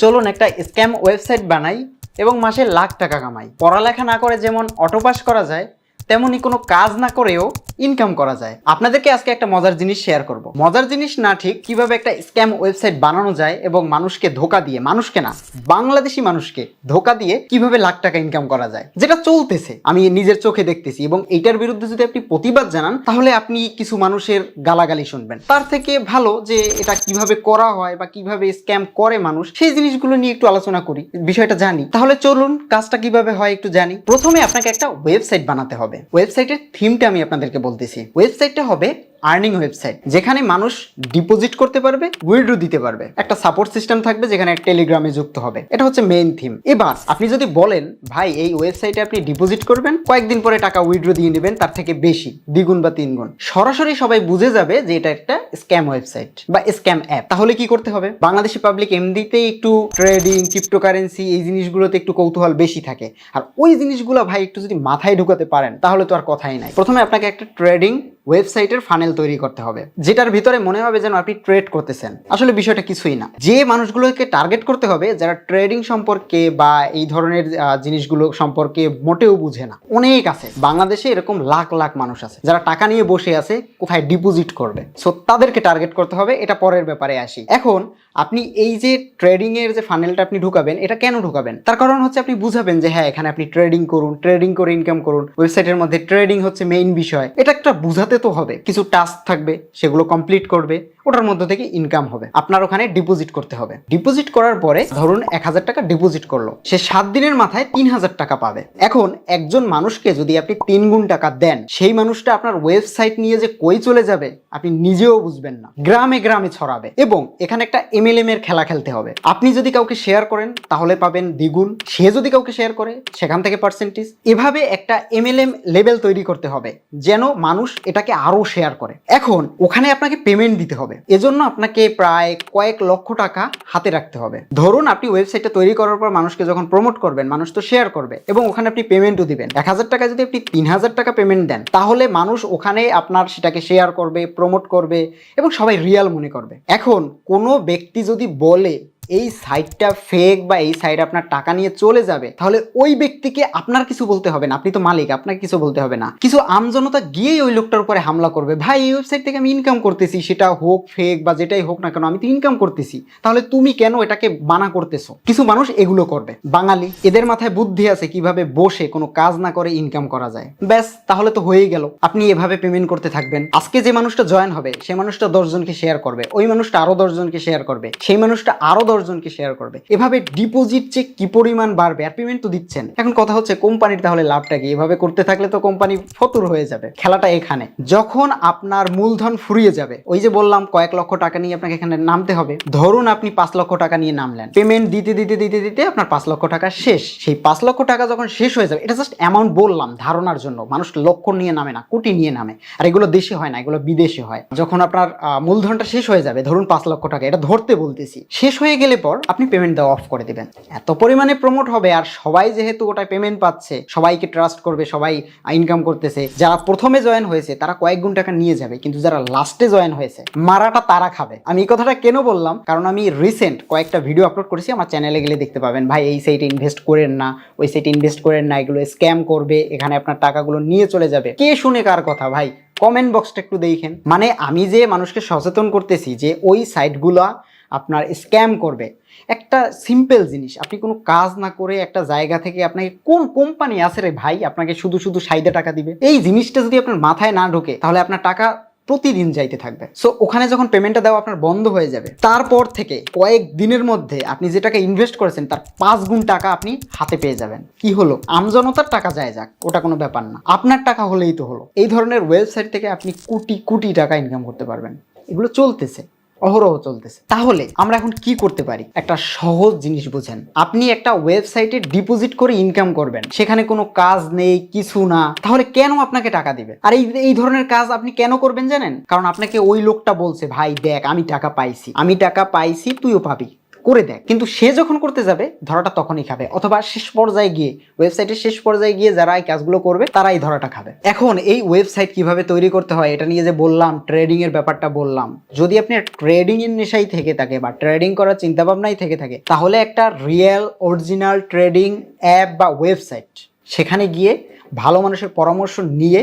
চলুন একটা scam website বানাই এবং মাসে লাখ টাকা কামাই। পড়ালেখা না করে যেমন অটোপাস করা যায় তেমনই কোনো কাজ না করেও ইনকাম করা যায়। আপনাদেরকে আজকে একটা মজার জিনিস শেয়ার করব। মজার জিনিস না ঠিক কীভাবে একটা স্ক্যাম ওয়েবসাইট বানানো যায় এবং মানুষকে ধোকা দিয়ে, মানুষকে না, বাংলাদেশি মানুষকে ধোকা দিয়ে কীভাবে লাখ টাকা ইনকাম করা যায়, যেটা চলতেছে। আমি নিজের চোখে দেখতেছি এবং এইটার বিরুদ্ধে যদি আপনি প্রতিবাদ জানান, তাহলে আপনি কিছু মানুষের গালাগালি শুনবেন। তার থেকে ভালো যে এটা কীভাবে করা হয় বা কীভাবে স্ক্যাম করে মানুষ, সেই জিনিসগুলো নিয়ে একটু আলোচনা করি, বিষয়টা জানি। তাহলে চলুন, কাজটা কীভাবে হয় একটু জানি। প্রথমে আপনাকে একটা ওয়েবসাইট বানাতে হবে। ওয়েবসাইটের থিমটা আমি আপনাদেরকে বলতেছি। ওয়েবসাইটটা হবে আর্নিং ওয়েবসাইট, যেখানে মানুষ ডিপোজিট করতে পারবে উইথড্র দিতে পারবে। একটা সাপোর্ট সিস্টেম থাকবে, যেখানে টেলিগ্রামে যুক্ত হবে। এটা হচ্ছে মেইন থিম এবার, আপনি যদি বলেন, ভাই, এই ওয়েবসাইটে আপনি ডিপোজিট করবেন, কয়েকদিন পরে টাকা উইথড্র দিয়ে নেবেন, তার থেকে বেশি, দ্বিগুণ বা তিনগুণ। সরাসরি সবাই বুঝে যাবে যে এটা একটা স্ক্যাম ওয়েবসাইট বা স্ক্যাম অ্যাপ তাহলে কি করতে হবে? বাংলাদেশি পাবলিক এমনিতেই একটু ট্রেডিং ক্রিপ্টোকারেন্সি এই জিনিসগুলোতে একটু কৌতূহল বেশি থাকে। আর ওই জিনিসগুলো ভাই একটু যদি মাথায় ঢুকাতে পারেন, তাহলে তো আর কথাই নাই। প্রথমে আপনাকে একটা ট্রেডিং ওয়েবসাইটের ফানেল তৈরি করতে হবে, যেটার ভিতরে মনে হবে যেন আপনি ট্রেড করতেছেন। আসলে বিষয়টা কিছুই না। যে মানুষগুলোকে টার্গেট করতে হবে, যারা ট্রেডিং সম্পর্কে বা এই ধরনের জিনিসগুলো সম্পর্কে মোটেও বুঝে না। অনেক আছে। বাংলাদেশে এরকম লাখ লাখ মানুষ আছে, যারা টাকা নিয়ে বসে আছে, কোথায় ডিপোজিট করবে। সো তাদেরকে টার্গেট করতে হবে, এটা পরের ব্যাপারে আসি। এখন, আপনি এই যে ট্রেডিং এর যে ফানেলটা আপনি ঢুকাবেন, এটা কেন ঢুকাবেন? তার কারণ হচ্ছে আপনি বুঝাবেন যে হ্যাঁ এখানে আপনি ট্রেডিং করুন ট্রেডিং করে ইনকাম করুন। ওয়েবসাইটের মধ্যে ট্রেডিং হচ্ছে মেইন বিষয়। এটা একটা বুঝাতে তো হবে। কিছু টাস্ক থাকবে সেগুলো কমপ্লিট করবে। ওটার মধ্যে থেকে ইনকাম হবে। আপনার ওখানে ডিপোজিট করতে হবে। ডিপোজিট করার পরে ধরুন এক হাজার টাকা ডিপোজিট করল। সে সাত দিনের মাথায় তিন হাজার টাকা পাবে। এখন একজন মানুষকে যদি আপনি তিন গুণ টাকা দেন, সেই মানুষটা আপনার ওয়েবসাইট নিয়ে যে কই চলে যাবে, আপনি নিজেও বুঝবেন না। গ্রামে গ্রামে ছড়াবে এবং এখানে একটা এমএলএম এর খেলা খেলতে হবে। আপনি যদি কাউকে শেয়ার করেন, তাহলে পাবেন দ্বিগুণ। সে যদি কাউকে শেয়ার করে, সেখান থেকে পার্সেন্টেজ এভাবে একটা এমএলএম লেভেল তৈরি করতে হবে, যেন মানুষ এটাকে আরও শেয়ার করে। এখন ওখানে আপনাকে পেমেন্ট দিতে হবে। এজন্য আপনাকে প্রায় কয়েক লক্ষ টাকা হাতে রাখতে হবে। ধরুন আপনি ওয়েবসাইটটা তৈরি করার পর মানুষকে যখন প্রমোট করবেন, মানুষ তো শেয়ার করবে এবং ওখানে আপনি পেমেন্টও দিবেন। এক হাজার টাকা যদি আপনি তিন হাজার টাকা পেমেন্ট দেন, তাহলে মানুষ ওখানে আপনার সেটাকে শেয়ার করবে প্রমোট করবে এবং সবাই রিয়াল মনে করবে। এখন কোনো ব্যক্তি যদি বলে এই সাইটটা ফেক বা এই সাইট আপনার টাকা নিয়ে চলে যাবে, তাহলে ওই ব্যক্তিকে আপনার কিছু বলতে হবে না। আপনি তো মালিক, আপনাকে কিছু বলতে হবে না। কিছু আমজনতা গিয়েই ওই লোকটার উপরে হামলা করবে। ভাই, এই ওয়েবসাইট থেকে আমি ইনকাম করতেছি, সেটা হোক ফেক বা যেটাই হোক না কেন, আমি তো ইনকাম করতেছি। তাহলে তুমি কেন এটাকে বানা করতেছো? কিছু মানুষ এগুলো করবে। বাঙালি, এদের মাথায় বুদ্ধি আছে কীভাবে বসে কোনো কাজ না করে ইনকাম করা যায়। ব্যাস, তাহলে তো হয়েই গেল। আপনি এভাবে পেমেন্ট করতে থাকবেন। আজকে যে মানুষটা জয়েন হবে সেই মানুষটা দশজনকে শেয়ার করবে। ওই মানুষটা আরও দশজনকে শেয়ার করবে। সেই মানুষটা আরও দশজনকে শেয়ার করবে। এভাবে ডিপোজিট যে কি পরিমাণ বাড়বে? আর পেমেন্ট তো দিচ্ছেন। এখন কথা হচ্ছে কোম্পানির তাহলে লাভটা কি? এভাবে করতে থাকলে তো কোম্পানি ফতুর হয়ে যাবে। খেলাটা এখানে। যখন আপনার মূলধন ফুরিয়ে যাবে, ওই যে বললাম, কয়েক লক্ষ টাকা নিয়ে আপনাকে এখানে নামতে হবে। ধরুন আপনি পাঁচ লক্ষ টাকা নিয়ে নামলেন। পেমেন্ট দিতে দিতে দিতে দিতে আপনার পাঁচ লক্ষ টাকা শেষ। সেই পাঁচ লক্ষ টাকা যখন শেষ হয়ে যাবে, এটা জাস্ট অ্যামাউন্ট বললাম, ধারণার জন্য। মানুষ লক্ষ নিয়ে নামে না, কোটি নিয়ে নামে। আর এগুলো দেশে হয় না, এগুলো বিদেশে হয়। যখন আপনার মূলধনটা শেষ হয়ে যাবে, ধরুন পাঁচ লক্ষ টাকা, এটা ধরতে বলতেছি। শেষ হয়ে গেলে পর আপনি পেমেন্ট দেওয়া অফ করে দিবেন। এত পরিমাণে প্রমোট হবে আর সবাই যেহেতু ওটায় পেমেন্ট পাচ্ছে, সবাইকে ট্রাস্ট করবে, সবাই ইনকাম করতেছে। যারা প্রথমে জয়েন হয়েছে, তারা কয়েক গুণ টাকা নিয়ে যাবে, কিন্তু যারা লাস্টে জয়েন হয়েছে, মারাটা তারা খাবে। আমি এই কথাটা কেন বললাম? কারণ আমি রিসেন্ট কয়েকটা ভিডিও আপলোড করেছি, আমার চ্যানেলে গেলে দেখতে পাবেন। ভাই, এই সাইটে ইনভেস্ট করেন না, ওই সাইটে ইনভেস্ট করেন না, এগুলো স্ক্যাম করবে, এখানে আপনার টাকাগুলো নিয়ে চলে যাবে। কে শুনে কার কথা ভাই? কমেন্ট বক্সটা একটু দেখেন। মানে আমি যে মানুষকে সচেতন করতেছি, যে ওই সাইটগুলা আপনার স্ক্যাম করবে। একটা সিম্পল জিনিস, আপনি কোনো কাজ না করে একটা জায়গা থেকে আপনাকে কোন কোম্পানি আছে রে ভাই, আপনাকে শুধু শুধু সাইদে টাকা দিবে? এই জিনিসটা যদি আপনার মাথায় না ঢোকে, তাহলে আপনার টাকা প্রতিদিন যাইতে থাকবে। সো ওখানে যখন পেমেন্টটা দেওয়া আপনার বন্ধ হয়ে যাবে, তারপর থেকে কয়েক দিনের মধ্যে আপনি যে টাকা ইনভেস্ট করেছেন, তার পাঁচ গুণ টাকা আপনি হাতে পেয়ে যাবেন। কি হলো? আমজনতার টাকা যায় যাক, ওটা কোনো ব্যাপার না। আপনার টাকা হলেই তো হলো। এই ধরনের ওয়েবসাইট থেকে আপনি কোটি কোটি টাকা ইনকাম করতে পারবেন। এগুলো চলতেছে। অহরহ চলতেছে। তাহলে আমরা এখন কি করতে পারি? একটা সহজ জিনিস বুঝেন। আপনি একটা ওয়েবসাইটে ডিপোজিট করে ইনকাম করবেন। সেখানে কোনো কাজ নেই, কিছু না। তাহলে কেন আপনাকে টাকা দিবে? আর এই এই ধরনের কাজ আপনি কেন করবেন জানেন? কারণ আপনাকে ওই লোকটা বলছে, ভাই দেখ, আমি টাকা পাইছি। আমি টাকা পাইছি, তুইও পাবি। করে দেয়। কিন্তু সে যখন করতে যাবে, ধরাটা তখনই খাবে। অথবা শেষ পর্যায়ে গিয়ে ওয়েবসাইটের শেষ পর্যায়ে গিয়ে যারা এই কাজগুলো করবে, তারাই ধরাটা খাবে। এখন এই ওয়েবসাইট কীভাবে তৈরি করতে হয়, এটা নিয়ে যে বললাম ট্রেডিং এর ব্যাপারটা বললাম, যদি আপনি ট্রেডিং এর নেশাই থেকে থাকে বা ট্রেডিং করার চিন্তা ভাবনাই থেকে থাকে, তাহলে একটা রিয়েল অরিজিনাল ট্রেডিং অ্যাপ বা ওয়েবসাইট সেখানে গিয়ে ভালো মানুষের পরামর্শ নিয়ে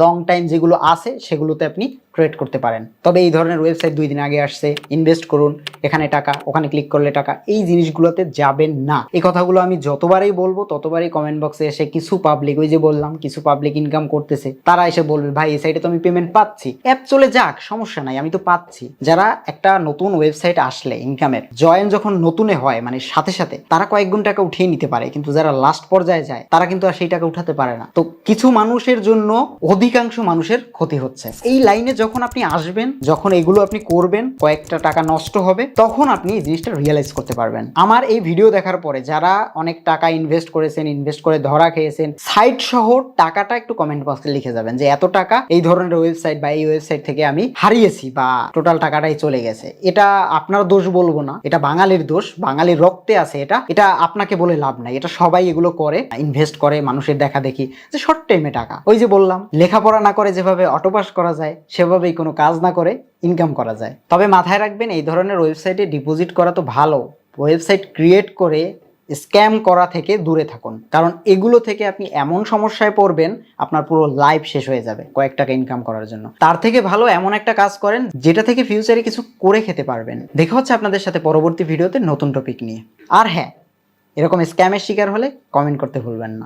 লং টাইম যেগুলো আছে, সেগুলোতে আপনি ট্রেড করতে পারেন। তবে এই ধরনের ওয়েবসাইট দুই দিন আগে আসছে ইনভেস্ট করুন, এখানে টাকা, ওখানে ক্লিক করলে টাকা, এই জিনিসগুলোতে যাবেন না। এই কথাগুলো আমি যতবারই বলব, ততবারই কমেন্ট বক্সে এসে কিছু পাবলিক ওই যে বললাম, কিছু পাবলিক ইনকাম করতেছে, তারা এসে বলবে, ভাই, এই সাইটে তো আমি পেমেন্ট পাচ্ছি। অ্যাপ চলে যাক, সমস্যা নাই, আমি তো পাচ্ছি। যারা একটা নতুন ওয়েবসাইট আসলে ইনকামের জয়েন যখন নতুনে হয় মানে সাথে সাথে, তারা কয়েক গুণ টাকা উঠিয়ে নিতে পারে, কিন্তু যারা লাস্ট পর্যায়ে যায়, তারা কিন্তু আর সেই টাকা উঠাতে পারে না। তো কিছু মানুষের জন্য অধিকাংশ মানুষের ক্ষতি হচ্ছে। এই লাইনে যখন আপনি আসবেন, যখন এগুলো আপনি করবেন, কয়েকটা টাকা নষ্ট হবে, তখন আপনি এই জিনিসটা রিয়েলাইজ করতে পারবেন। আমার এই ভিডিও দেখার পরে যারা অনেক টাকা ইনভেস্ট করেছেন ইনভেস্ট করে ধরা খেয়েছেন সাইট সহ টাকাটা একটু কমেন্ট বক্সে লিখে যাবেন যে, এত টাকা এই ধরনের ওয়েবসাইট বা এই ওয়েবসাইট থেকে আমি হারিয়েছি বা টোটাল টাকাটাই চলে গেছে। এটা আপনার দোষ বলব না। এটা বাঙালির দোষ। বাঙালির রক্তে আছে এটা। এটা আপনাকে বলে লাভ নাই। এটা সবাই এগুলো করে ইনভেস্ট করে, মানুষের দেখা দেখি যে শর্ট টাইমে টাকা। ওই যে বললাম লেখাপড়া না করে যেভাবে অটোপাস করা যায়, সেভাবেই কোনো কাজ না করে ইনকাম করা যায়। তবে মাথায় রাখবেন, এই ধরনের ওয়েবসাইটে ডিপোজিট করা তো ভালো। ওয়েবসাইট ক্রিয়েট করে স্ক্যাম করা থেকে দূরে থাকুন। কারণ এগুলো থেকে আপনি এমন সমস্যায় পড়বেন, আপনার পুরো লাইফ শেষ হয়ে যাবে কয়েক টাকা ইনকাম করার জন্য। তার থেকে ভালো এমন একটা কাজ করেন, যেটা থেকে ফিউচারে কিছু করে খেতে পারবেন। দেখা হচ্ছে আপনাদের সাথে পরবর্তী ভিডিওতে নতুন টপিক নিয়ে। আর হ্যাঁ এরকম স্ক্যামের শিকার হলে কমেন্ট করতে ভুলবেন না।